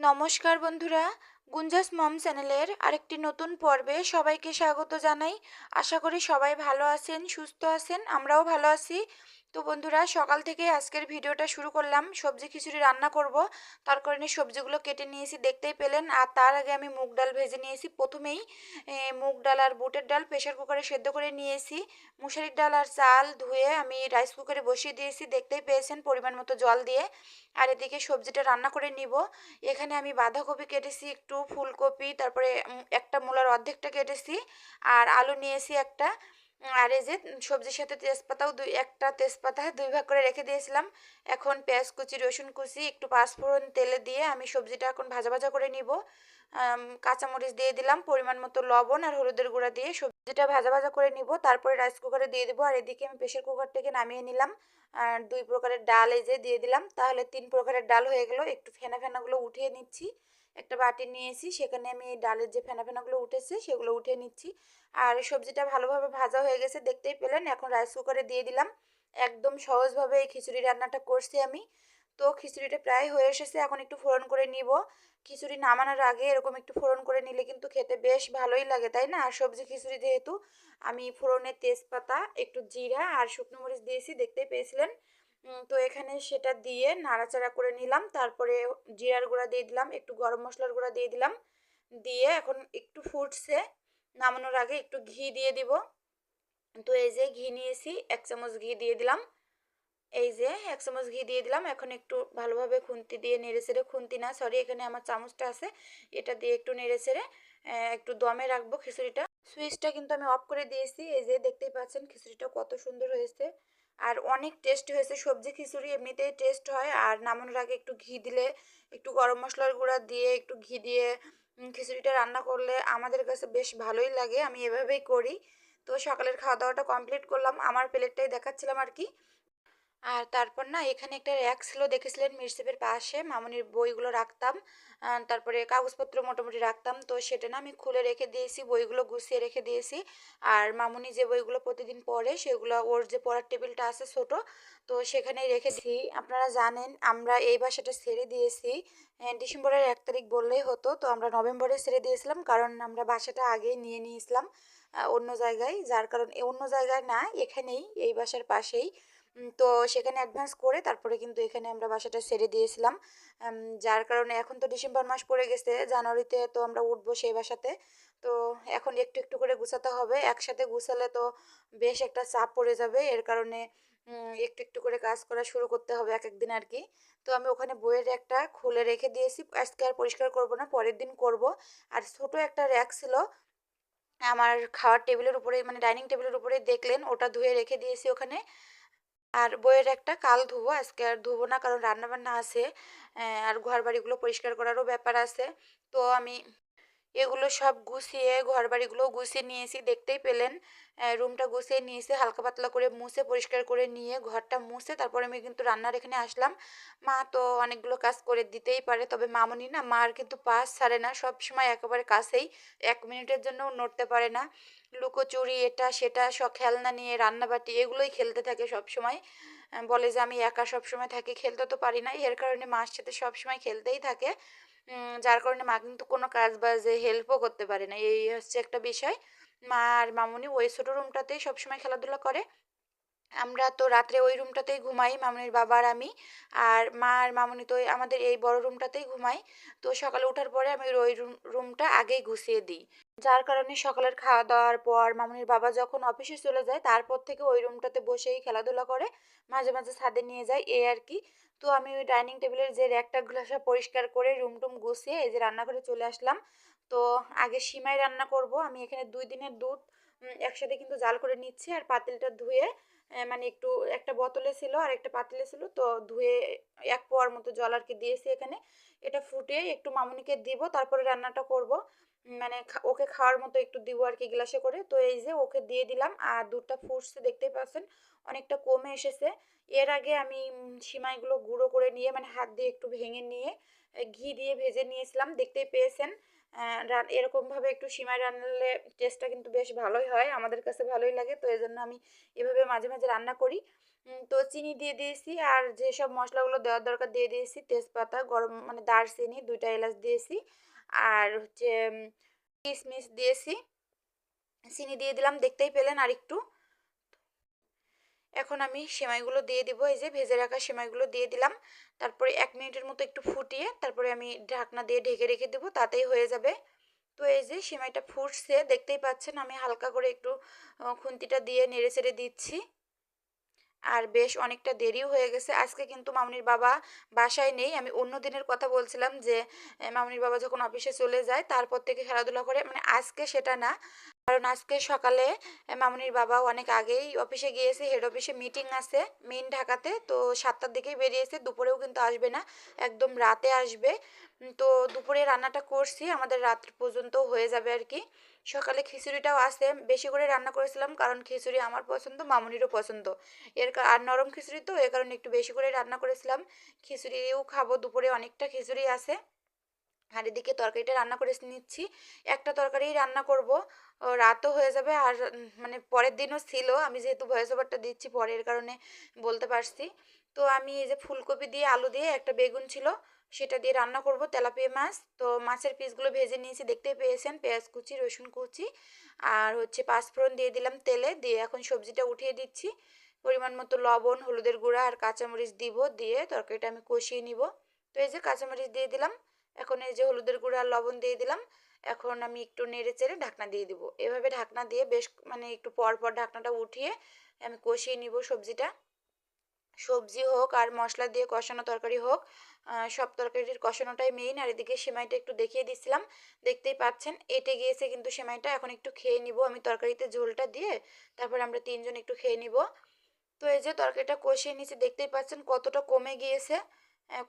নমস্কার বন্ধুরা, গুঞ্জাস মম চ্যানেলের আরেকটি নতুন পর্বে সবাইকে স্বাগত জানাই। আশা করি সবাই ভালো আছেন, সুস্থ আছেন, আমরাও ভালো আছি। তো বন্ধুরা, সকাল থেকে আজকের ভিডিওটা শুরু করলাম। সবজি খিচুড়ি রান্না করব। তার কারণে সবজিগুলো কেটে নিয়েছি, দেখতেই পেলেন। আর তার আগে আমি মুগ ডাল ভেজে নিয়েছি। প্রথমেই মুগ ডাল আর বুটের ডাল প্রেশার কুকারে সেদ্ধ করে নিয়েছি। মুসারির ডাল আর চাল ধুয়ে আমি রাইস কুকারে বসিয়ে দিয়েছি। দেখতেই পেয়েছেন পরিমাণ মতো জল দিয়ে। আর এদিকে সবজিটা রান্না করে নিব। এখানে আমি বাঁধাকপি কেটেছি, একটু ফুলকপি, তারপরে একটা মূলার অর্ধেকটা কেটেছি। আর আলু নিয়েছি একটা। আর এই যে সবজির সাথে তেজপাতাও দুই, একটা তেজপাতা দুই ভাগ করে রেখে দিয়েছিলাম। এখন পেঁয়াজ কুচি, রসুন কুচি, একটু পাঁচফোড়ন তেলে দিয়ে আমি সবজিটা এখন ভাজা ভাজা করে নিব। কাঁচামরিচ দিয়ে দিলাম, পরিমাণ মতো লবণ আর হলুদের গুঁড়া দিয়ে সবজিটা ভাজা ভাজা করে নিব। তারপরে রাইস কুকারে দিয়ে দেবো আর এদিকে আমি প্রেশার কুকার থেকে নামিয়ে নিলাম। আর দুই প্রকারের ডাল এই যে দিয়ে দিলাম। তাহলে তিন প্রকারের ডাল হয়ে গেল। একটু ফেনা ফেনাগুলো উঠিয়ে নিচ্ছি। একটা বাটি নিয়েছি, সেখানে আমি এই ডালের যে ফেনা ফেনাগুলো উঠেছে সেগুলো উঠিয়ে নিচ্ছি। আর সবজিটা ভালোভাবে ভাজা হয়ে গেছে, দেখতেই পেলেন। এখন রাইস কুকারে দিয়ে দিলাম। একদম সহজভাবে এই খিচুড়ি রান্নাটা করছি আমি। তো খিচুড়িটা প্রায় হয়ে এসেছে, এখন একটু ফোড়ন করে নিব। খিচুড়ি নামানোর আগে এরকম একটু ফোড়ন করে নিলে কিন্তু খেতে বেশ ভালোই লাগে, তাই না? আর সবজি খিচুড়ি যেহেতু, আমি ফোড়নের তেজপাতা, একটু জিরা আর শুকনো মরিচ দিয়েছি, দেখতেই পেয়েছিলেন। তো এখানে সেটা দিয়ে নাড়াচাড়া করে নিলাম। তারপরে জিরার গুঁড়া দিয়ে দিলাম, একটু গরম মশলার গুঁড়া দিয়ে দিলাম। দিয়ে এখন একটু ফুটছে, নামানোর আগে একটু ঘি দিয়ে দিব। তো এই যে ঘি নিয়েছি, এক চামচ ঘি দিয়ে দিলাম। এই যে এক চামচ ঘি দিয়ে দিলাম। এখন একটু ভালোভাবে খুন্তি দিয়ে নেড়ে চেড়ে খুন্তি না সরি এখানে আমার চামচটা আছে। এটা দিয়ে একটু নেড়ে চেড়ে একটু দমে রাখব খিচুড়িটা। সুইচটা কিন্তু আমি অফ করে দিয়েছি। এই যে দেখতেই পাচ্ছেন খিচুড়িটা কত সুন্দর হয়েছে। আর অনেক টেস্ট হয়েছে। সবজি, খিচুড়ি এমনিতেই টেস্ট হয়। আর নামানোর আগে একটু ঘি দিলে, একটু গরম মশলার গুঁড়া দিয়ে, একটু ঘি দিয়ে খিচুড়িটা রান্না করলে আমাদের কাছে বেশ ভালোই লাগে। আমি এভাবেই করি। তো সকালের খাওয়া দাওয়াটা কমপ্লিট করলাম। আমার প্লেটটাই দেখাচ্ছিলাম আর কি। আর তারপর না এখানে একটা র্যাক ছিল, দেখেছিলেন মিরসেপের পাশে, মামনির বইগুলো রাখতাম তারপরে কাগজপত্র মোটামুটি রাখতাম, তো সেটা না আমি খুলে রেখে দিয়েছি, বইগুলো গুছিয়ে রেখে দিয়েছি, আর মামুনি যে বইগুলো প্রতিদিন পড়ে সেগুলো, ওর যে পড়ার টেবিলটা আছে ছোট, তো সেখানেই রেখে আপনারা জানেন আমরা এই বাসাটা ছেড়ে দিয়েছি ডিসেম্বরের এক তারিখ বললেই হতো, তো আমরা নভেম্বরে ছেড়ে দিয়েছিলাম, কারণ আমরা বাসাটা আগেই নিয়ে নিয়েছিলাম অন্য জায়গায়, যার কারণ অন্য জায়গায় না, এখানেই, এই বাসার পাশেই তো সেখানে অ্যাডভান্স করে তারপরে কিন্তু এখানে আমরা বাসাটা সেরে দিয়েছিলাম। যার কারণে এখন তো ডিসেম্বর মাস পড়ে গেছে, জানুয়ারিতে তো আমরা উঠবো সেই বাসাতে। তো এখন একটু একটু করে গুছাতে হবে। একসাথে গুছালে তো বেশ একটা চাপ পড়ে যাবে। এর কারণে একটু একটু করে কাজ করা শুরু করতে হবে এক, একদিন আর কি। তো আমি ওখানে বইয়ের একটা খুলে রেখে দিয়েছি। আজকে আর পরিষ্কার করব না, পরের দিন করব। আর ছোট একটা র্যাক ছিল, আমার খাওয়ার টেবিলের উপরে মানে ডাইনিং টেবিলের উপরে দেখলেন, ওটা ধুয়ে রেখে দিয়েছি ওখানে। আর বইয়ের একটা কাল ধুবো, আজকে আর ধুবো না, কারণ রান্না বান্না আছে আর ঘর বাড়িগুলো পরিষ্কার করারও ব্যাপার আছে। তো আমি এগুলো সব গুছিয়ে ঘর বাড়িগুলো গুছিয়ে নিয়েছি, দেখতেই পেলেন। রুমটা গুছিয়ে নিয়েছি, হালকা পাতলা করে মুছে, পরিষ্কার করে নিয়ে ঘরটা মুছে, তারপরে আমি কিন্তু রান্নার এখানে আসলাম। মা তো অনেকগুলো কাজ করে দিতেই পারে, তবে মামনি না, মার কিন্তু পাস ছাড়ে না সব সময় একেবারে কাছেই, এক মিনিটের জন্য নড়তে পারে না। লুকোচুরি, এটা সেটা, সব খেলনা নিয়ে, রান্নাবাটি, এগুলোই খেলতে থাকে সব সময় বলে যে আমি একা সব সময় থাকি, খেলতে তো পারি না। এর কারণে মার সাথে সব সময় খেলতেই থাকে। যার কারণে মা কিন্তু কোনো কাজ বাজে হেল্পও করতে পারে না। এই হচ্ছে একটা বিষয়। মা আর মামুনি ওই ছোটো রুমটাতেই সবসময় খেলাধুলা করে। আমরা তো রাত্রে ওই রুমটাতেই ঘুমাই, মামনির বাবা আর আমি। আর মা আর মামনি তো আমাদের এই বড় রুমটাতেই ঘুমাই। তো সকালে ওঠার পরে আমি ওই রুম, রুমটা আগেই গুছিয়ে দিই। যার কারণে সকালের খাওয়া দাওয়ার পর মামুনির বাবা যখন অফিসে চলে যায়, তারপর থেকে ওই রুমটাতে বসেই খেলাধুলা করে, মাঝে মাঝে ছাদে নিয়ে যায় এই আর কি। তো আমি ওই ডাইনিং টেবিলের যে র্যাকটাগুলো সব পরিষ্কার করে রুম টুম গুছিয়ে এই যে রান্নাঘরে চলে আসলাম। তো আগে সিমাই রান্না করব। আমি এখানে দুই দিনের দুধ একসাথে কিন্তু জাল করে নিচ্ছি আর পাতিলটা ধুয়ে মানে একটু, একটা বোতলে ছিল আর একটা পাতিলে ছিল, তো ধুয়ে এক পোয়ার মতো জল আর কি দিয়েছি এখানে। এটা ফুটিয়ে একটু মামুনিকে দিব, তারপরে রান্নাটা করব। মানে ওকে খাওয়ার মতো একটু দিব আর কি গ্লাসে করে। তো এই যে ওকে দিয়ে দিলাম, আর দুধটা ফুটছে, দেখতেই পাচ্ছেন, অনেকটা কমে এসেছে। এর আগে আমি সিমাইগুলো গুঁড়ো করে নিয়ে মানে হাত দিয়ে একটু ভেঙে নিয়ে ঘি দিয়ে ভেজে নিয়েছিলাম, দেখতেই পেয়েছেন। এরকমভাবে একটু সিমাই রান্নালে টেস্টটা কিন্তু বেশ ভালোই হয়, আমাদের কাছে ভালোই লাগে। তো এই জন্য আমি এভাবে মাঝে মাঝে রান্না করি। তো চিনি দিয়ে দিয়েছি আর যেসব মশলাগুলো দেওয়ার দরকার দিয়ে দিয়েছি, তেজপাতা, গরম মানে দারচিনি দুইটা এলাচ দিয়েছি। আর হচ্ছে কিশমিশ দিয়েছি। চিনি দিয়ে দিলাম, দেখতেই পেলেন আর একটু এখন আমি সেমাইগুলো দিয়ে দিব। এই যে ভেজে রাখা সেমাইগুলো দিয়ে দিলাম। তারপরে এক মিনিটের মতো একটু ফুটিয়ে তারপরে আমি ঢাকনা দিয়ে ঢেকে রেখে দেবো, তাতেই হয়ে যাবে। তো এই যে সেমাইটা ফুটছে, দেখতেই পাচ্ছেন আমি হালকা করে একটু খুন্তিটা দিয়ে নেড়ে চেড়ে দিচ্ছি। আর বেশ অনেকটা দেরিও হয়ে গেছে। আজকে কিন্তু মামনির বাবা বাসায় নেই। আমি অন্য দিনের কথা বলছিলাম যে মামনির বাবা যখন অফিসে চলে যায়, তারপর থেকে খেলাধুলা করে। মানে আজকে সেটা না, কারণ আজকে সকালে মামনির বাবা অনেক আগেই অফিসে গিয়েছে হেড অফিসে মিটিং আছে মেইন ঢাকাতে। তো সাতটার দিকেই বেরিয়েছে, দুপুরেও কিন্তু আসবে না, একদম রাতে আসবে। তো দুপুরে রান্নাটা করছি। আমাদের রাত পর্যন্ত হয়ে যাবে আর কি। সকালে খিচুড়িটাও আসে বেশি করে রান্না করেছিলাম, কারণ খিচুড়ি আমার পছন্দ, মামনিরও পছন্দ। এর আর নরম খিচুড়ি তো এর কারণে একটু বেশি করে রান্না করেছিলাম। খিচুড়িও খাব, দুপুরে অনেকটা খিচুড়ি আছে। আর এদিকে তরকারিটা রান্না করে নিচ্ছি। একটা তরকারি রান্না করব। রাতও হয়ে যাবে আর মানে পরের দিনও ছিল। আমি যেহেতু ভয়েস ওভারটা দিচ্ছি পরের কারণে বলতে পারছি। তো আমি এই যে ফুলকপি দিয়ে আলু দিয়ে একটা বেগুন ছিল, সেটা দিয়ে রান্না করব তেলাপিয়া মাছ। তো মাছের পিসগুলো ভেজে নিয়েছি, দেখতেই পেয়েছেন, পেঁয়াজ কুচি, রসুন কুচি আর হচ্ছে পাঁচফোড়ন দিয়ে দিলাম তেলে, দিয়ে এখন সবজিটা উঠিয়ে দিচ্ছি। পরিমাণ মতো লবণ, হলুদের গুঁড়া আর কাঁচামরিচ দিব, দিয়ে তরকারিটা আমি কষিয়ে নিব। তো এই যে কাঁচামরিচ দিয়ে দিলাম, এখন এই যে হলুদের গুঁড়া আর লবণ দিয়ে দিলাম, এখন আমি একটু নেড়ে চেড়ে ঢাকনা দিয়ে দিব। এভাবে ঢাকনা দিয়ে বেশ মানে একটু পর পর ঢাকনাটা উঠিয়ে আমি কষিয়ে নিব সবজিটা। সবজি হোক আর মশলা দিয়ে কষানো তরকারি হোক সব তরকারির কষানোটাই মেইন আর এদিকে সেমাইটা একটু দেখিয়ে দিছিলাম, দেখতেই পাচ্ছেন, এটে গিয়েছে কিন্তু সেমাইটা, এখন একটু খেয়ে নিব, আমি তরকারিতে ঝোলটা দিয়ে তারপর আমরা তিনজন একটু খেয়ে নিব। তো এই যে তরকারিটা কষিয়ে নিয়েছি, দেখতেই পাচ্ছেন কতটা কমে গিয়েছে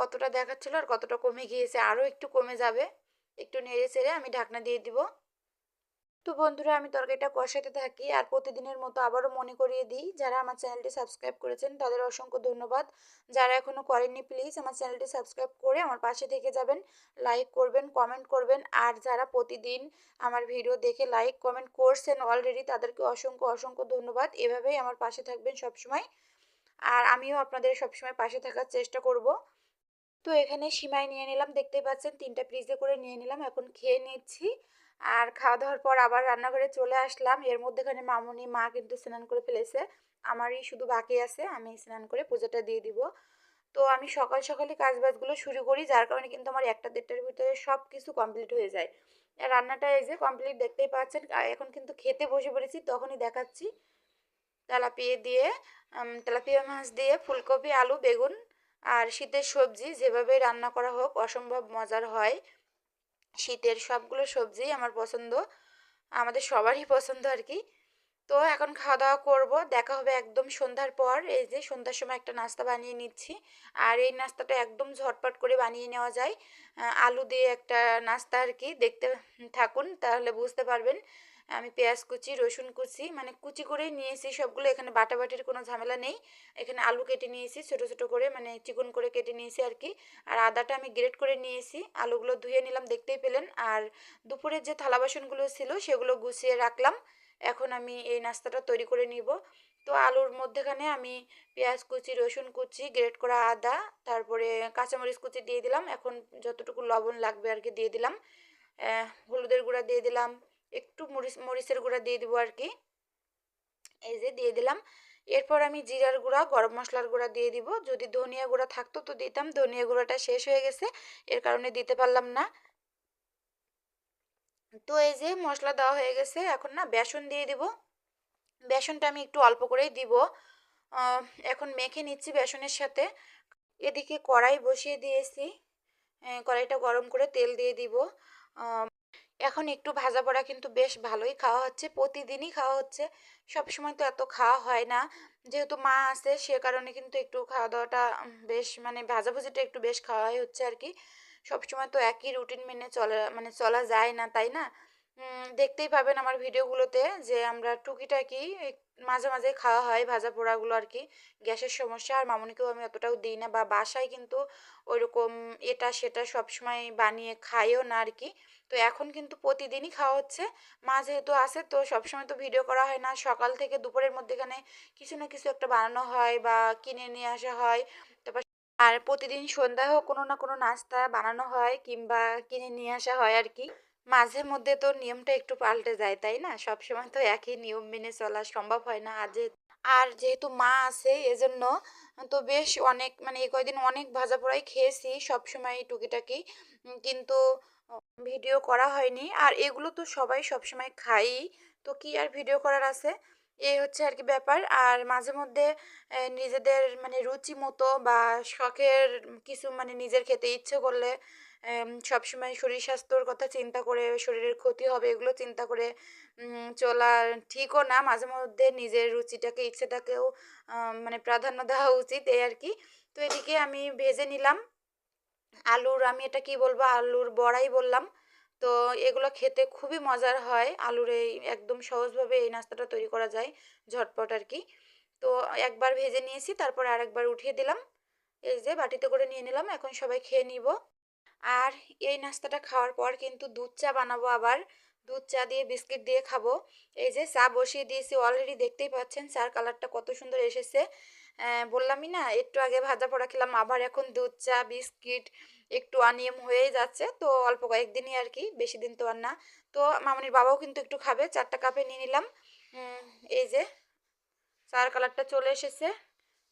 কতটা দেখাচ্ছিল আর কতটা কমে গিয়েছে, আরও একটু কমে যাবে, একটু নেড়ে চেড়ে আমি ঢাকনা দিয়ে দিব। তো বন্ধুরা, আমি তরকারিটা কষাতে থাকি আর প্রতিদিনের মতো আবারও মনে করিয়ে দিই। যারা আমার চ্যানেলটি সাবস্ক্রাইব করেছেন, তাদের অসংখ্য ধন্যবাদ। যারা এখনও করেননি, প্লিজ আমার চ্যানেলটি সাবস্ক্রাইব করে আমার পাশে থেকে যাবেন, লাইক করবেন, কমেন্ট করবেন। আর যারা প্রতিদিন আমার ভিডিও দেখে লাইক, কমেন্ট করছেন অলরেডি, তাদেরকে অসংখ্য অসংখ্য ধন্যবাদ। এভাবেই আমার পাশে থাকবেন সবসময়। আর আমিও আপনাদের সবসময় পাশে থাকার চেষ্টা করব। তো এখানে সিমাই নিয়ে নিলাম, দেখতেই পাচ্ছেন তিনটা পিসে করে নিয়ে নিলাম, এখন খেয়ে নিচ্ছি। আর খাওয়া দাওয়ার পর আবার রান্নাঘরে চলে আসলাম। এর মধ্যেখানে মামুনি, মা কিন্তু স্নান করে ফেলেছে। আমারই শুধু বাকি আছে, আমি স্নান করে পূজাটা দিয়ে দিব। তো আমি সকাল সকালে কাজ বাজগুলো শুরু করি, যার কারণে কিন্তু আমার একটা দেড়টার ভিতরে সব কিছু কমপ্লিট হয়ে যায়। রান্নাটা এই যে কমপ্লিট দেখতেই পাচ্ছেন এখন কিন্তু খেতে বসে পড়েছি, তখনই দেখাচ্ছি। তেলাপিয়া দিয়ে তেলাপিয়া মাছ দিয়ে ফুলকপি, আলু, বেগুন আর শীতের সবজি যেভাবে রান্না করা হোক, অসম্ভব মজার হয়। শীতের সবগুলো সবজিই আমার পছন্দ। আমাদের সবারই পছন্দ আর কি। তো এখন খাওয়া দাওয়া করব। দেখা হবে একদম সন্ধ্যার পর। এই যে সন্ধ্যার সময় একটা নাস্তা বানিয়ে নিচ্ছি। আর এই নাস্তাটা একদম ঝটপট করে বানিয়ে নেওয়া যায়। আলু দিয়ে একটা নাস্তা আর কি। দেখতে থাকুন, তাহলে বুঝতে পারবেন। আমি পেঁয়াজ কুচি, রসুন কুচি মানে কুচি করেই নিয়েছি সবগুলো। এখানে বাটাবাটির কোনো ঝামেলা নেই। এখানে আলু কেটে নিয়েছি, ছোটো ছোটো করে মানে চিকন করে কেটে নিয়েছি আর কি। আর আদাটা আমি গ্রেট করে নিয়েছি। আলুগুলো ধুয়ে নিলাম, দেখতেই পেলেন। আর দুপুরের যে থালা বাসনগুলো ছিল, সেগুলো গুছিয়ে রাখলাম। এখন আমি এই নাস্তাটা তৈরি করে নিব। তো আলুর মধ্যেখানে আমি পেঁয়াজ কুচি, রসুন কুচি, গ্রেট করা আদা, তারপরে কাঁচামরিচ কুচি দিয়ে দিলাম। এখন যতটুকু লবণ লাগবে আর কি দিয়ে দিলাম। হলুদের গুঁড়া দিয়ে দিলাম। একটু মরিচ, মরিচের গুঁড়া দিয়ে দেবো আর কি। এই যে দিয়ে দিলাম। এরপর আমি জিরার গুঁড়া, গরম মশলার গুঁড়া দিয়ে দিব। যদি ধনিয়া গুঁড়া থাকতো তো দিতাম। ধনিয়া গুঁড়াটা শেষ হয়ে গেছে। এর কারণে দিতে পারলাম না। তো এই যে মশলা দেওয়া হয়ে গেছে। এখন না বেসন দিয়ে দিব। বেসনটা আমি একটু অল্প করেই দিব। এখন মেখে নিচ্ছি বেসনের সাথে। এদিকে কড়াই বসিয়ে দিয়েছি। কড়াইটা গরম করে তেল দিয়ে দিব। এখন একটু ভাজা পোড়া কিন্তু বেশ ভালোই খাওয়া হচ্ছে, প্রতিদিনই খাওয়া হচ্ছে। সব সময় তো এত খাওয়া হয় না। যেহেতু মা আছে, সে কারণে কিন্তু একটু খাওয়া দাওয়াটা বেশ মানে ভাজাভুজিটা একটু বেশ খাওয়াই হচ্ছে আর কি। সব সময় তো একই রুটিন মেনে চলা মানে চলা যায় না, তাই না? দেখতেই পাবেন আমার ভিডিওগুলোতে যে আমরা টুকিটাকি মাঝে মাঝে খাওয়া হয় ভাজা পোড়াগুলো আর কি। গ্যাসের সমস্যা, আর মামুনিকেও আমি অতটাও দিই না বা বাসায় কিন্তু ওইরকম এটা সেটা সবসময় বানিয়ে খাইও না আর কি। তো এখন কিন্তু প্রতিদিনই খাওয়া হচ্ছে। মা যেহেতু আছে তো সবসময় তো ভিডিও করা হয় না। সকাল থেকে দুপুরের মধ্যেখানে কিছু না কিছু একটা বানানো হয় বা কিনে নিয়ে আসা হয়। তারপর আর প্রতিদিন সন্ধ্যায়ও কোনো না কোনো নাস্তা বানানো হয় কিংবা কিনে নিয়ে আসা হয় আর কি। মাঝে মধ্যে তো নিয়মটা একটু পাল্টে যায়, তাই না? সবসময় তো একই নিয়ম মেনে চলা সম্ভব হয় না। আর যে আর যেহেতু মা আছে, এজন্য তো বেশ অনেক মানে এই কয়দিন অনেক ভাজা পোড়াই খেয়েছি সবসময় টুকিটাকি। কিন্তু ভিডিও করা হয়নি। আর এগুলো তো সবাই সবসময় খাই তো কি আর ভিডিও করার আছে? এই হচ্ছে আর কি ব্যাপার। আর মাঝে মধ্যে নিজেদের মানে রুচি মতো বা শখের কিছু মানে নিজের খেতে ইচ্ছে করলে সবসময় শরীর স্বাস্থ্যর কথা চিন্তা করে শরীরের ক্ষতি হবে এগুলো চিন্তা করে চলা ঠিকও না। মাঝে মধ্যে নিজের রুচিটাকে, ইচ্ছেটাকেও মানে প্রাধান্য দেওয়া উচিত এই আর কি। তো এদিকে আমি ভেজে নিলাম। আলুর, আমি এটা কি বলব? আলুর বড়াই বললাম। তো এগুলো খেতে খুবই মজার হয়। আলুর এই একদম সহজভাবে এই নাস্তাটা তৈরি করা যায়, ঝটপট আর কি। তো একবার ভেজে নিয়েছি, তারপর আরেকবার উঠিয়ে দিলাম। এই যে বাটিতে করে নিয়ে নিলাম, এখন সবাই খেয়ে নিব। আর এই নাস্তাটা খাওয়ার পর কিন্তু দুধ চা বানাবো আবার। দুধ চা দিয়ে বিস্কিট দিয়ে খাব। এই যে চা বসিয়ে দিয়েছি অলরেডি দেখতেই পাচ্ছেন চার কালারটা কত সুন্দর এসেছে। বললামই না, একটু আগে ভাজা পোড়া খেলাম, আবার এখন দুধ চা, বিস্কিট একটু অনিয়ম হয়েই যাচ্ছে। তো অল্প কয়েকদিনই আর কি, বেশি দিন তো আর না। তো মামনির বাবাও কিন্তু একটু খাবে, চারটা কাপে নিয়ে নিলাম। এই যে চার কালারটা চলে এসেছে।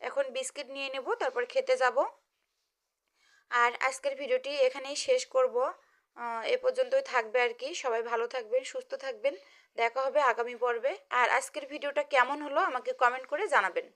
এখন বিস্কিট নিয়ে নেব, তারপর খেতে যাব। আর আজকের ভিডিওটি এখানেই শেষ করব। এ পর্যন্তই থাকবে আর কি। সবাই ভালো থাকবেন, সুস্থ থাকবেন। দেখা হবে আগামী পর্বে। আর আজকের ভিডিওটা কেমন হলো আমাকে কমেন্ট করে জানাবেন।